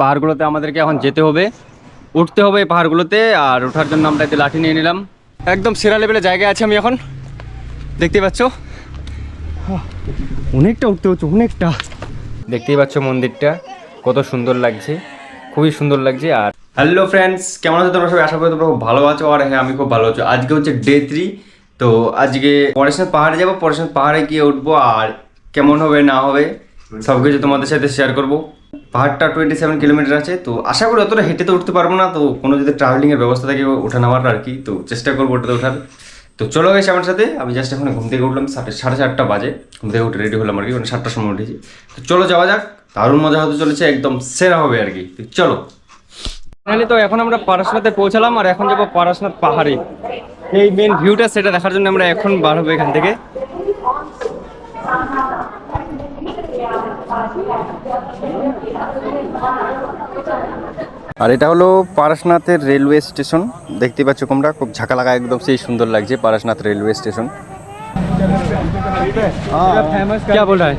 পাহাড়গুলোতে আমাদেরকে এখন যেতে হবে, উঠতে হবে এই পাহাড়গুলোতে, আর ওঠার জন্য আমরা এতে লাঠি নিয়ে নিলাম। একদম সেরা লেভেলে জায়গায় আছি আমি এখন। দেখতে পাচ্ছ? অনেকটা উঠতে হচ্ছে, অনেকটা। দেখতেই পাচ্ছ মন্দিরটা, কত সুন্দর লাগছে, খুবই সুন্দর লাগছে, আর হ্যালো ফ্রেন্ডস কেমন আছো তোমরা সবাই? আশা করি তোমরা খুব ভালো আছো, আর হ্যাঁ আমি খুব ভালো আছো। আজকে হচ্ছে ডে থ্রি তো আজকে পরেশনাথ পাহাড়ে যাব, পরেশনাথ পাহাড়ে গিয়ে উঠবো, আর কেমন হবে, না হবে সব কিছু তোমাদের সাথে শেয়ার করব। পাহাড়টা টোয়েন্টি সেভেন কিলোমিটার আছে, তো আশা করি অতটা হেঁটে তো উঠতে পারব না, তো কোনো যদি ট্রাভেলিংয়ের ব্যবস্থা থাকে ওঠা নামার আর কি, তো চেষ্টা করব ওটাতে ওঠার। তো চলো গেছি আমার সাথে, আমি জাস্ট এখন ঘুম থেকে উঠলাম, সাড়ে সাড়ে চারটা বাজে, ঘুম থেকে উঠে রেডি হলাম আর কি মানে সাতটার সময় উঠেছি। তো চলো যাওয়া যাক, দারুণ মজা হতে চলেছে, একদম সেরা হবে আর কি। চলো। ফাইনালি তো এখন আমরা পারশনাথে পৌঁছালাম, আর এখন যাব পারশনাথ পাহাড়ে। এই মেন ভিউটা সেটা দেখার জন্য আমরা এখন বার হব এখান থেকে। আর এটা হলো পারশনাথের রেলওয়ে স্টেশন দেখতে পাচ্ছ তোমরা খুব ঝাঁকা লাগা একদম সেই সুন্দর লাগছে পারশনাথ রেলওয়ে স্টেশন क्या बोल रहा है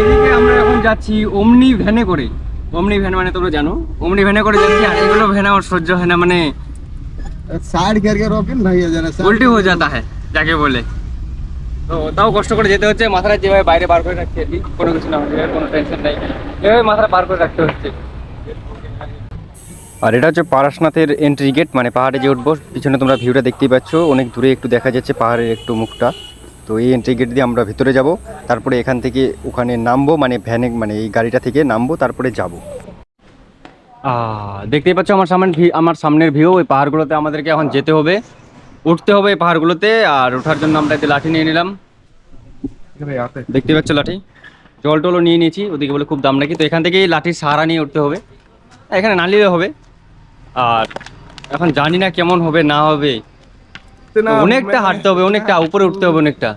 এদিকে আমরা এখন যাচ্ছি ওমনি ভ্যানে করে ওমনি ভ্যান মানে তোমরা জানো ওমনি ভ্যানে করে যাচ্ছি আর এগুলো ভ্যান আমার সহ্য হয় না মানে साइड करके रोके ना भैया जरा सा উল্টি হয়ে যাতা হয় যাকে বলে তো তাও কষ্ট করে যেতে হচ্ছে। মাথাটা যেভাবে বাইরে বার করে রাখছি আর কি কোনো কিছু না কোনো টেনশন নাই। এভাবে মাথাটা বার করে রাখতে হচ্ছে। আর এটা হচ্ছে পারশনাথের এন্ট্রি গেট মানে পাহাড়ে যে উঠবো পিছনে তোমরা ভিউটা দেখতেই পাচ্ছ। অনেক দূরে একটু দেখা যাচ্ছে পাহাড়ের একটু মুখটা। তো এই এন্ট্রি গেট দিয়ে আমরা ভিতরে যাব তারপরে এখান থেকে ওখানে নামবো মানে ভ্যানে মানে এই গাড়িটা থেকে নামবো তারপরে যাব। দেখতেই পাচ্ছ আমার সামনে আমার সামনের ভিউ ওই পাহাড়গুলোতে আমাদেরকে এখন যেতে হবে। উঠতে হবে এই পাহাড়গুলোতে আর ওঠার জন্য আমরা এতে লাঠি নিয়ে নিলাম। দেখতে পাচ্ছ লাঠি? জল টলও নিয়ে নিয়েছি ওদিকে বলে খুব দাম নাকি। তো এখান থেকেই লাঠির সাহারা নিয়ে উঠতে হবে। এখানে না নিলে হবে। আর এখন জানি না কেমন হবে না হবে। অনেকটা হাঁটতে হবে অনেকটা উপরে উঠতে হবে অনেকটা।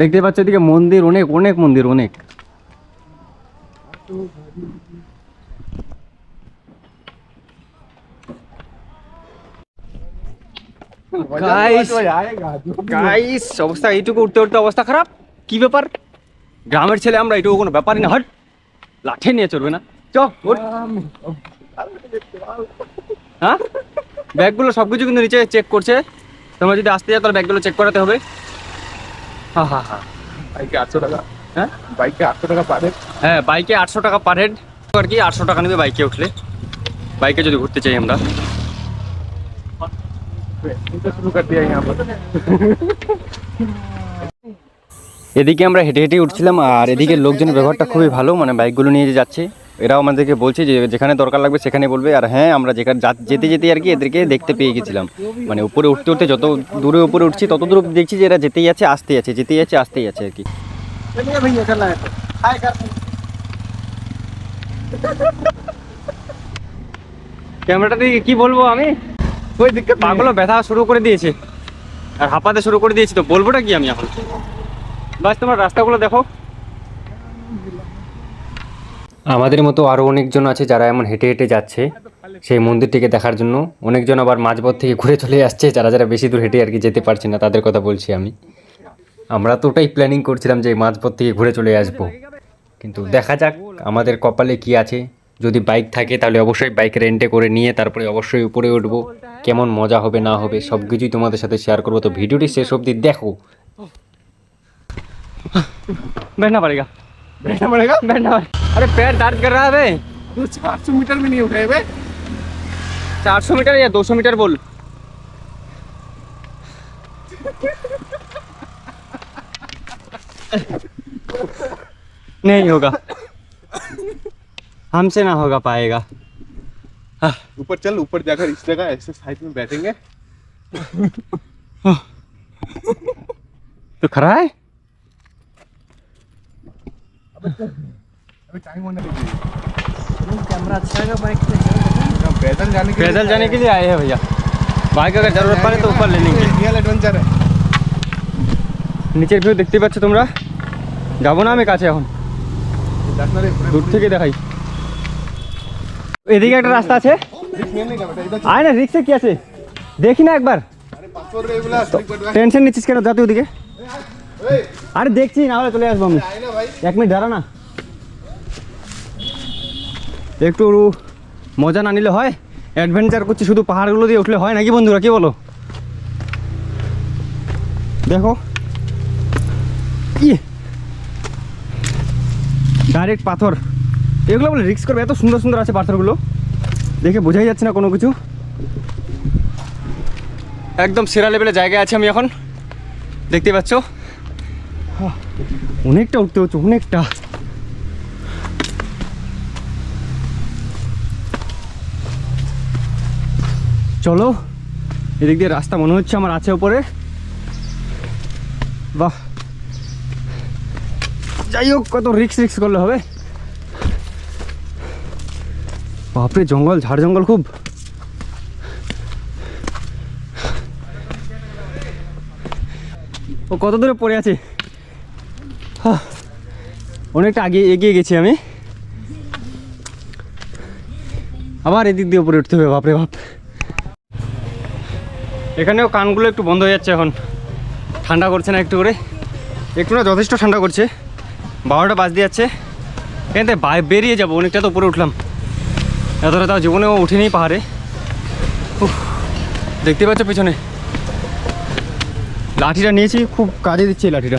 দেখতে পাচ্ছ এদিকে মন্দির অনেক অনেক মন্দির অনেক। গাইস অবস্থা এইটুকু উঠতে উঠতে অবস্থা খারাপ? কি ব্যাপার? গ্রামের ছেলে আমরা এইটুকু কোনো ব্যাপারই না। হট লাঠি নিয়ে চলবে না। হ্যাঁ? ব্যাগগুলো সব কিছু কিন্তু নিচে চেক করছে। তোমরা যদি আসতে যাও তাহলে ব্যাগগুলো চেক করাতে হবে। হা হা হা। বাইকে আটশো টাকা। হ্যাঁ? বাইকে আটশো টাকা পারে হ্যাঁ বাইকে আটশো টাকা পার হেড আর কি আটশো টাকা নেবে বাইকে উঠলে। বাইকে যদি ঘুরতে চাই আমরা। শুরু কর দিয়া यहाँ पर এদিকে আমরা হেঁটে হেঁটে উঠছিলাম আর এদিকে লোকজনের ব্যবহারটা খুবই ভালো মানে বাইকগুলো নিয়ে যে যাচ্ছে এরাও আমাদেরকে বলছে যে যেখানে দরকার লাগবে সেখানে বলবে আর হ্যাঁ আমরা যেখানে যা- যেতে যেতে আর কি এদেরকে দেখতে পেয়ে গেছিলাম মানে উপরে উঠতে উঠতে যত দূরে উপরে উঠছি তত দূর দেখছি যে এরা যেতেই আছে আসতেই আছে যেতেই আছে আসতেই আছে আর কি चलिए भैया चलना है हाय कर ক্যামেরাটা দিয়ে কি বলবো আমি দিকে ব্যথা শুরু করে দিয়েছে। আর হাঁপাতে শুরু করে দিয়েছি তো বলবোটা কি আমি এখন? বাস তোমার রাস্তাগুলো দেখো। আমাদের মতো আরও অনেকজন আছে যারা এমন হেঁটে হেঁটে যাচ্ছে সেই মন্দিরটিকে দেখার জন্য। অনেকজন আবার মাঝপথ থেকে ঘুরে চলে আসছে যারা যারা বেশি দূর হেঁটে আর কি যেতে পারছে না তাদের কথা বলছি আমি। আমরা তো ওটাই প্ল্যানিং করছিলাম যে মাঝপথ থেকে ঘুরে চলে আসব। কিন্তু দেখা যাক আমাদের কপালে কি আছে। যদি বাইক থাকে তাহলে অবশ্যই বাইক রেন্টে করে নিয়ে তারপরে অবশ্যই উপরে উঠবো কেমন মজা হবে না হবে সব কিছুই তোমাদের সাথে শেয়ার করবো তো ভিডিওটি শেষ অবধি দেখো बैठना पड़ेगा बैठना पड़ेगा बैठना पड़ेगा अरे पैर दर्द कर रहा है बे तू चार सौ मीटर में नहीं उठाए बे चार सौ मीटर या दो सौ मीटर बोल नहीं होगा हमसे ना होगा पाएगा ऊपर चल ऊपर जाकर इस जगह ऐसे साइड में बैठेंगे तो खड़ा है अभी टाइम होने दीजिए कैमरा अच्छा है बाइक पे हम पैदल जाने के पैदल जाने के लिए आए हैं भैया बाइक अगर जरूरत पड़े तो ऊपर ले लेंगे रियल एडवेंचर है নিচের ভিউ দেখতেই পাচ্ছ তোমরা যাবো না আমি কাছে এখন देखना रे দূর থেকে দেখাই এদিকে একটা রাস্তা আছে। আয় না রিক্সে কি আছে? দেখি না একবার। টেনশন নিচ্ছিস কেন? যা তুই ওদিকে। আরে দেখছি, না হলে চলে আসব আমি। এক মিনিট দাঁড়া না। একটু মজা না নিলে হয়? অ্যাডভেঞ্চার করছি, শুধু পাহাড়গুলো দিয়ে উঠলে হয় নাকি বন্ধুরা? কী বলো? দেখো। ইয়ে। ডাইরেক্ট পাথর। এগুলো বলে রিক্স করবে এত সুন্দর সুন্দর আছে পাথরগুলো। দেখে বোঝাই যাচ্ছে না কোনো কিছু। একদম সেরা লেভেলে জায়গায় আছে আমি এখন। দেখতে পাচ্ছ? আহ, অনেকটা উঠতে হচ্ছে অনেকটা। চলো এদিক দিয়ে রাস্তা মনে হচ্ছে আমার আছে ওপরে। বাহ। যাই হোক কত রিক্স রিক্স করলে হবে। বাপরে, জঙ্গল, ঝাড় জঙ্গল খুব। ও, কত দূরে পড়ে আছে? অনেকটা আগে, এগিয়ে গেছি আমি। আবার এদিক দিয়ে উপরে উঠতে হবে, বাপরে বাপ। এখানেও কানগুলো একটু বন্ধ হয়ে যাচ্ছে এখন। ঠান্ডা করছে না একটু করে। একটু না যথেষ্ট ঠান্ডা করছে। বারোটা বাজ দিয়ে যাচ্ছে। এখান বেরিয়ে যাব, অনেকটা তো উপরে উঠলাম। এতটা তাও জীবনেও উঠিনি পাহাড়ে। দেখতে পাচ্ছ পেছনে? লাঠিটা নিয়েছি খুব কাজে দিচ্ছে এই লাঠিটা।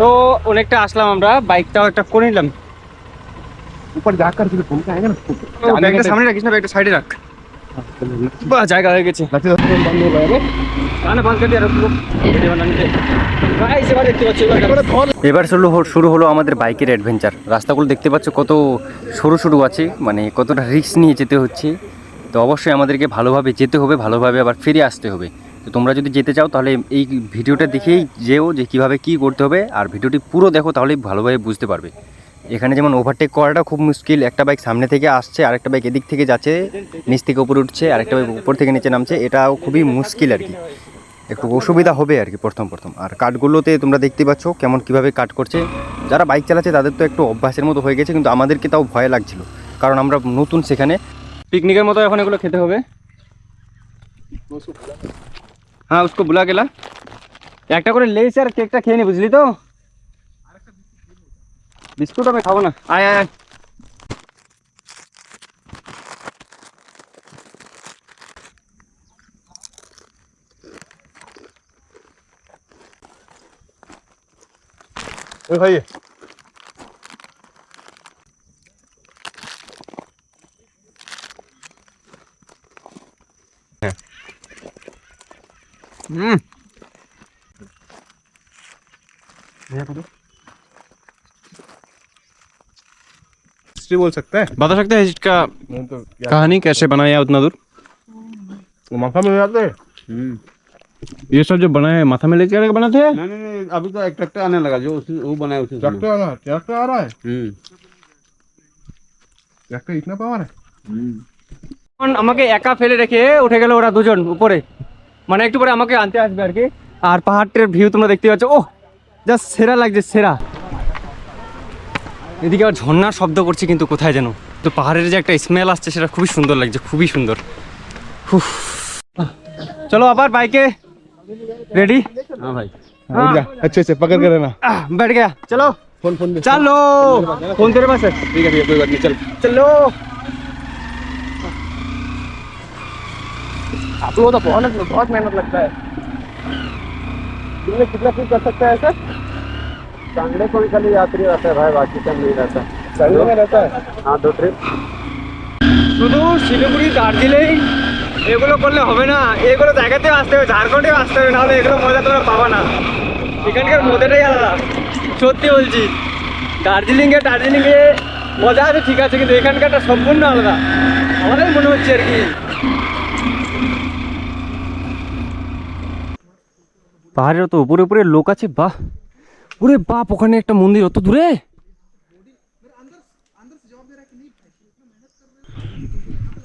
তো অনেকটা আসলাম আমরা বাইকটাও একটা করে নিলাম। উপর যাক সামনে রাখিস না বাইকটা সাইডে রাখ। জায়গা হয়ে গেছে। এবার শুরু শুরু হলো আমাদের বাইকের অ্যাডভেঞ্চার রাস্তাগুলো দেখতে পাচ্ছ কত সরু সরু আছে মানে কতটা রিস্ক নিয়ে যেতে হচ্ছে। তো অবশ্যই আমাদেরকে ভালোভাবে যেতে হবে ভালোভাবে আবার ফিরে আসতে হবে। তো তোমরা যদি যেতে চাও তাহলে এই ভিডিওটা দেখেই যেও যে কীভাবে কী করতে হবে। আর ভিডিওটি পুরো দেখো তাহলেই ভালোভাবে বুঝতে পারবে। এখানে যেমন ওভারটেক করাটা খুব মুশকিল, একটা বাইক সামনে থেকে আসছে, আরেকটা বাইক এদিক থেকে যাচ্ছে, নিচ থেকে উপরে উঠছে, আরেকটা বাইক উপর থেকে নিচে নামছে, এটাও খুবই মুশকিল আর কি। একটু অসুবিধা হবে আর কি প্রথম প্রথম। আর কাঠগুলোতে তোমরা দেখতে পাচ্ছ কেমন কীভাবে কাট করছে। যারা বাইক চালাচ্ছে তাদের তো একটু অভ্যাসের মতো হয়ে গেছে, কিন্তু আমাদেরকে তাও ভয় লাগছিল। কারণ আমরা নতুন সেখানে পিকনিকের মতো এখন এগুলো খেতে হবে। হ্যাঁ উসকো বুলা গেলা। একটা করে লেস আর কেকটা খেয়ে নি, বুঝলি তো? বিস্কুট আমি খাবো না আয় আয় 여기 가이 음. 내가 보자. हिस्ट्री बोल सकता है बता सकते हैं इसका नहीं तो क्या कहानी कैसे बनाया उतना दूर माथा में जाते हैं ये सब जो बनाया है माथा में लेकर बनाते हैं नहीं नहीं नहीं अभी तो एक ट्रैक्टर आने लगा जो उसी वो बनाया उसी ट्रैक्टर आ रहा है ट्रैक्टर आ रहा है हम्म ट्रैक्टर इतना पावर है এখন আমাকে একা ফেলে রেখে উঠে গেল ওরা দুজন উপরে মানে একটু পরে আমাকে আনতে আসবে আর কি আর পাহাড়টির ভিউ তোমরা দেখতে পাচ্ছ ও জাস্ট সেরা লাগছে সেরা এদিকে আবার ঝর্ণার শব্দ করছে কিন্তু কোথায় যেন তো পাহাড়ের যে একটা স্মেল আসছে সেটা খুবই সুন্দর লাগছে খুবই সুন্দর উফ। চলো আবার বাইকে রেডি हाँ भाई उठ जा अच्छे से पकड़ के रहना बैठ गया चलो फोन फोन दे चलो फोन तेरे पास है ठीक है ठीक है कोई बात नहीं चल चलो आप लोगों को तो बहुत बहुत मेहनत लगता है दिन में कितना फीट कर सकता है सर कांगड़े को खाली यात्री रहता है भाई बाकी टाइम नहीं रहता चालू में रहता है हाँ दो ट्रिप শুধু শিলিগুড়ি দার্জিলিং এগুলো করলে হবে না এগুলো জায়গাতেও আসতে হবে ঝাড়খণ্ডেও আসতে হবে নাহলে এগুলো মজা তোমরা পাবা না এখানকার মজাটাই আলাদা সত্যি বলছি দার্জিলিংয়ে দার্জিলিংয়ে মজা আছে ঠিক আছে কিন্তু এখানকারটা সম্পূর্ণ আলাদা আমাদের মনে হচ্ছে আর কি পাহাড়ের তো উপরে উপরে লোক আছে বাহ ওরে বাপ, ওখানে একটা মন্দির অত দূরে?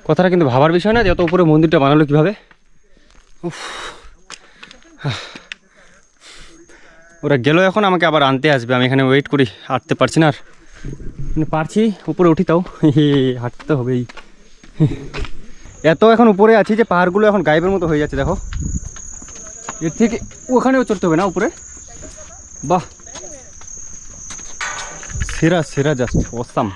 কথাটা কিন্তু ভাবার বিষয় না, যে অত উপরে মন্দিরটা বানালো কীভাবে। ওরা গেল এখন, আমাকে আবার আনতে আসবে। আমি এখানে ওয়েট করি, হাঁটতে পারছি না আর। মানে পারছি, উপরে উঠি তাও। হাঁটতে হবেই। এত এখন উপরে আছি যে পাহাড়গুলো এখন গায়েবের মতো হয়ে যাচ্ছে, দেখো। এর থেকে ওখানেও চড়তে হবে না উপরে? বাহ। সেরা সেরা জাস্ট অসাম।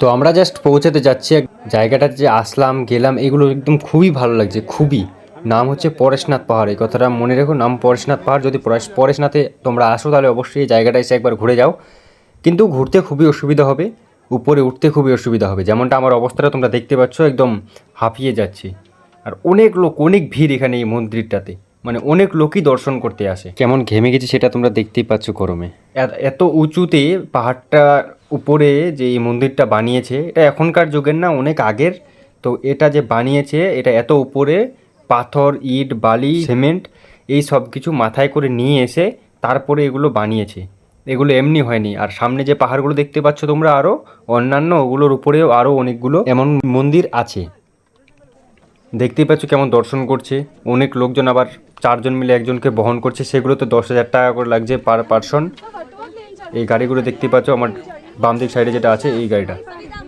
তো আমরা জাস্ট পৌঁছাতে যাচ্ছি এক জায়গাটা যে আসলাম, গেলাম, এগুলো একদম খুবই ভালো লাগছে, খুবই। নাম হচ্ছে পরেশনাথ পাহাড়, এই কথাটা মনে রেখো, নাম পরেশনাথ পাহাড়, যদি পরেশ- পরেশনাথে তোমরা আসো তাহলে অবশ্যই এই জায়গাটা এসে একবার ঘুরে যাও। কিন্তু ঘুরতে খুবই অসুবিধা হবে, উপরে উঠতে খুবই অসুবিধা হবে, যেমনটা আমার অবস্থাটা তোমরা দেখতে পাচ্ছ, একদম হাঁপিয়ে যাচ্ছি। আর অনেক লোক, অনেক ভিড় এখানে এই মন্দিরটাতে। মানে অনেক লোকই দর্শন করতে আসে। কেমন ঘেমে গেছে সেটা তোমরা দেখতেই পাচ্ছ গরমে। এত- উঁচুতে পাহাড়টা উপরে যে এই মন্দিরটা বানিয়েছে এটা এখনকার যুগের না অনেক আগের। তো এটা যে বানিয়েছে এটা এত উপরে পাথর ইট বালি সিমেন্ট এই সব কিছু মাথায় করে নিয়ে এসে তারপরে এগুলো বানিয়েছে। এগুলো এমনি হয়নি। আর সামনে যে পাহাড়গুলো দেখতে পাচ্ছ তোমরা আরও অন্যান্য ওগুলোর উপরেও আরও অনেকগুলো এমন মন্দির আছে। দেখতেই পাচ্ছ কেমন দর্শন করছে। অনেক লোকজন আবার চারজন মিলে একজনকে বহন করছে। সেগুলো তো দশ হাজার টাকা করে লাগছে পার পার্সন। এই গাড়িগুলো দেখতেই পাচ্ছ আমার বাম দিক সাইডে যেটা আছে, এই গাড়িটা।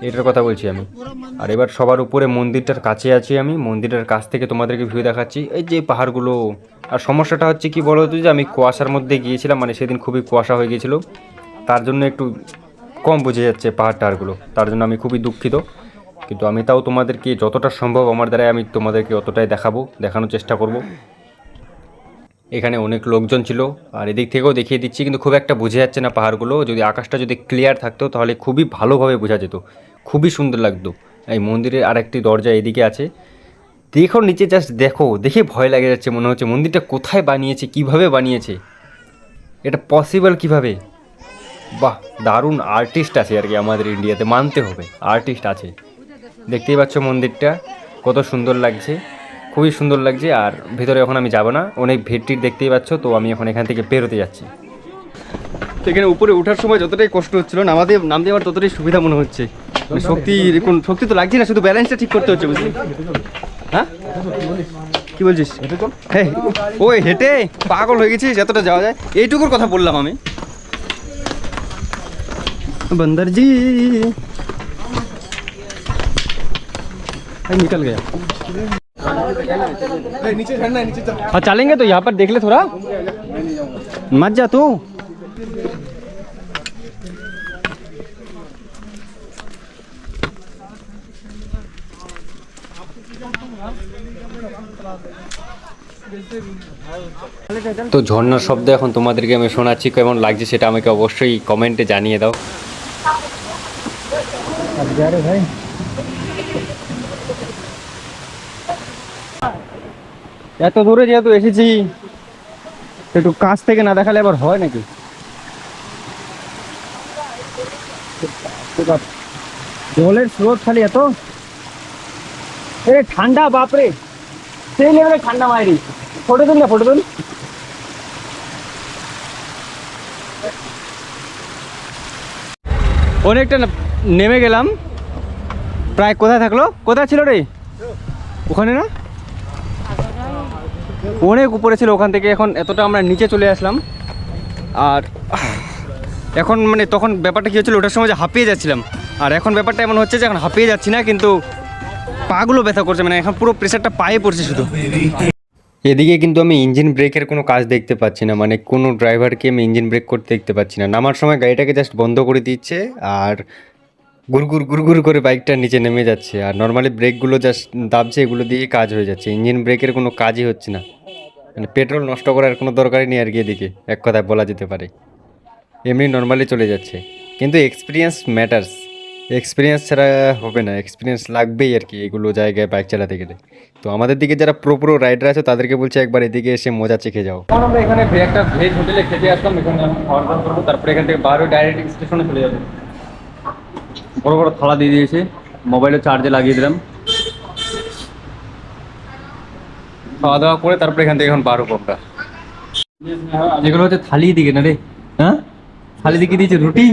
এটার কথা বলছি আমি। আর এবার সবার উপরে মন্দিরটার কাছে আছি আমি। মন্দিরের কাছ থেকে তোমাদেরকে ভিউ দেখাচ্ছি। এই যে পাহাড়গুলো। আর সমস্যাটা হচ্ছে কি বলো তো যে আমি কুয়াশার মধ্যে গিয়েছিলাম মানে সেদিন খুবই কুয়াশা হয়ে গিয়েছিল। তার জন্য একটু কম বুঝে যাচ্ছে পাহাড় টাহাড়গুলো তার জন্য আমি খুবই দুঃখিত। কিন্তু আমি তাও তোমাদেরকে যতটা সম্ভব আমার দ্বারাই আমি তোমাদেরকে অতটাই দেখাবো, দেখানোর চেষ্টা করব। এখানে অনেক লোকজন ছিল, আর এদিক থেকেও দেখিয়ে দিচ্ছি, কিন্তু খুব একটা বুঝে যাচ্ছে না পাহাড়গুলো। যদি আকাশটা যদি ক্লিয়ার থাকতো, তাহলে খুবই ভালোভাবে বোঝা যেত। খুবই সুন্দর লাগতো। এই মন্দিরের আরেকটি দরজা এদিকে আছে। দেখো নিচে জাস্ট দেখো, দেখে ভয় লাগে যাচ্ছে, মনে হচ্ছে মন্দিরটা কোথায় বানিয়েছে, কীভাবে বানিয়েছে? এটা পসিবল কীভাবে? বাহ, দারুণ আর্টিস্ট আছে আর কি আমাদের ইন্ডিয়াতে মানতে হবে। আর্টিস্ট আছে। দেখতেই পাচ্ছ মন্দিরটা, কত সুন্দর লাগছে, খুবই সুন্দর লাগছে, আর ভেতরে এখন আমি যাব না, অনেক ভিড়টি দেখতেই পাচ্ছ, তো আমি এখন এখান থেকে বেরোতে যাচ্ছি। এখানে উপরে ওঠার সময় যতটাই কষ্ট হচ্ছিল নামাতে নাম দেওয়ার ততটাই সুবিধা মনে হচ্ছে। মানে শক্তি কোন শক্তি তো লাগছে না, শুধু ব্যালেন্সটা ঠিক করতে হচ্ছে বুঝলি? হ্যাঁ? কি বলছিস? হ্যাঁ ওই হেঁটে পাগল হয়ে গেছি যতটা যাওয়া যায়। এইটুকুর কথা বললাম আমি। বন্দরজি निकल गया ए, नीचे चढ़ना है नीचे चढ़ हाँ चलेंगे तो यहाँ पर देख ले थोड़ा मत जा तू তো ঝর্ণার শব্দ এখন তোমাদেরকে আমি শোনাচ্ছি কেমন লাগছে সেটা আমাকে অবশ্যই কমেন্টে জানিয়ে দাও अब এত দূরে যেহেতু এসেছি, একটু কাছ থেকে না দেখালে আবার হয় নাকি? জলের স্রোত খালি এত? এ ঠান্ডা, বাপরে! সেই লেভেলে ঠান্ডা মায়েরি ফটো তুল না, ফটো তুল। অনেকটা নেমে গেলাম। প্রায় কোথায় থাকল? কোথায় ছিল রে? ওখানে না? অনেক উপরে ছিল ওখান থেকে, এখন এতটা আমরা নিচে চলে আসলাম। আর এখন মানে তখন ব্যাপারটা কী হচ্ছিল, ওটার সময় যে হাঁপিয়ে যাচ্ছিলাম। আর এখন ব্যাপারটা এমন হচ্ছে যে এখন হাঁপিয়ে যাচ্ছি না, কিন্তু পাগুলো ব্যথা করছে মানে এখন পুরো প্রেশারটা পায়ে পড়ছে শুধু। এদিকে কিন্তু আমি ইঞ্জিন ব্রেকের কোনো কাজ দেখতে পাচ্ছি না মানে কোনো ড্রাইভারকে আমি ইঞ্জিন ব্রেক করতে দেখতে পাচ্ছি না। নামার সময় গাড়িটাকে জাস্ট বন্ধ করে দিচ্ছে, আর গুড়গুড় গুড়গুড় করে বাইকটা নিচে নেমে যাচ্ছে। আর নর্মালি ব্রেকগুলো জাস্ট দাবছে, এগুলো দিয়ে কাজ হয়ে যাচ্ছে। ইঞ্জিন ব্রেকের কোনো কাজই হচ্ছে না। মানে পেট্রোল নষ্ট করার কোনো দরকারই নেই আর কি এদিকে। এক কথায় বলা যেতে পারে। এমনি নর্মালি চলে যাচ্ছে। কিন্তু এক্সপিরিয়েন্স ম্যাটার্স এক্সপিরিয়েন্স ছাড়া হবে না। এক্সপিরিয়েন্স লাগবেই আর কি এগুলো জায়গায় বাইক চালাতে গেলে। তো আমাদের দিকে যারা প্রো রাইডার আছে, তাদেরকে বলছে একবার এদিকে এসে মজা চেখে যাও। আমরা এখানে একটা ভেজ হোটেলে খেতে আসলাম। এখানে খাওয়ার দাওয়া করব। তারপরে এখান থেকে বাইরে ডাইরেক্ট স্টেশনে চলে যাব। বড় বড় থালা দিয়ে দিয়েছে। মোবাইলে চার্জে লাগিয়ে দিলাম। খাওয়া দাওয়া করে তারপরে এখান থেকে এখন বার হব আমরা। হচ্ছে থালি দিকে না রে? হ্যাঁ? থালি দিকে দিয়েছে রুটি?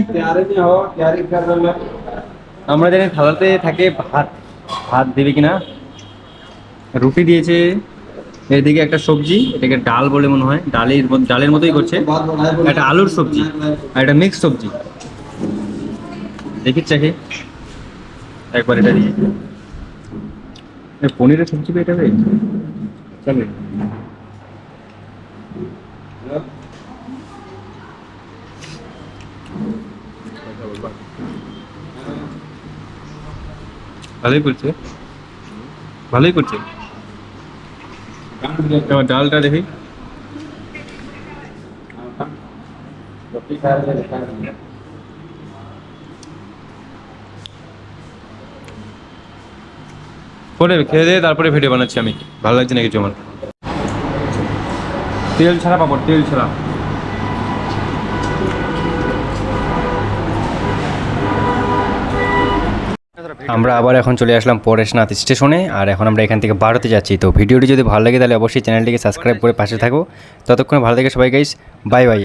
আমরা জানি থালাতে থাকে ভাত। ভাত দেবে কিনা? রুটি দিয়েছে। এদিকে একটা সবজি এটাকে ডাল বলে মনে হয়। ডালের ডালের মতোই করছে। একটা আলুর সবজি আর একটা মিক্স সবজি। দেখি চাকে একবার এটা দিয়ে পনিরের সবজি এটা রে চলে। ভালোই করছে। ভালোই করছে। ডালটা দেখি। পরে খেয়ে দিয়ে তারপরে ভিডিও বানাচ্ছি আমি। ভালো লাগছে না কিছু আমার তেল ছাড়া পাপড়, তেল ছাড়া। আমরা আবার এখন চলে আসলাম পরেশনাথ স্টেশনে, আর এখন আমরা এখান থেকে বারোতে যাচ্ছি। তো ভিডিওটি যদি ভালো লাগে তাহলে অবশ্যই চ্যানেলটিকে সাবস্ক্রাইব করে পাশে থাকো। ততক্ষণে ভালো থেকে সবাই গাইস বাই বাই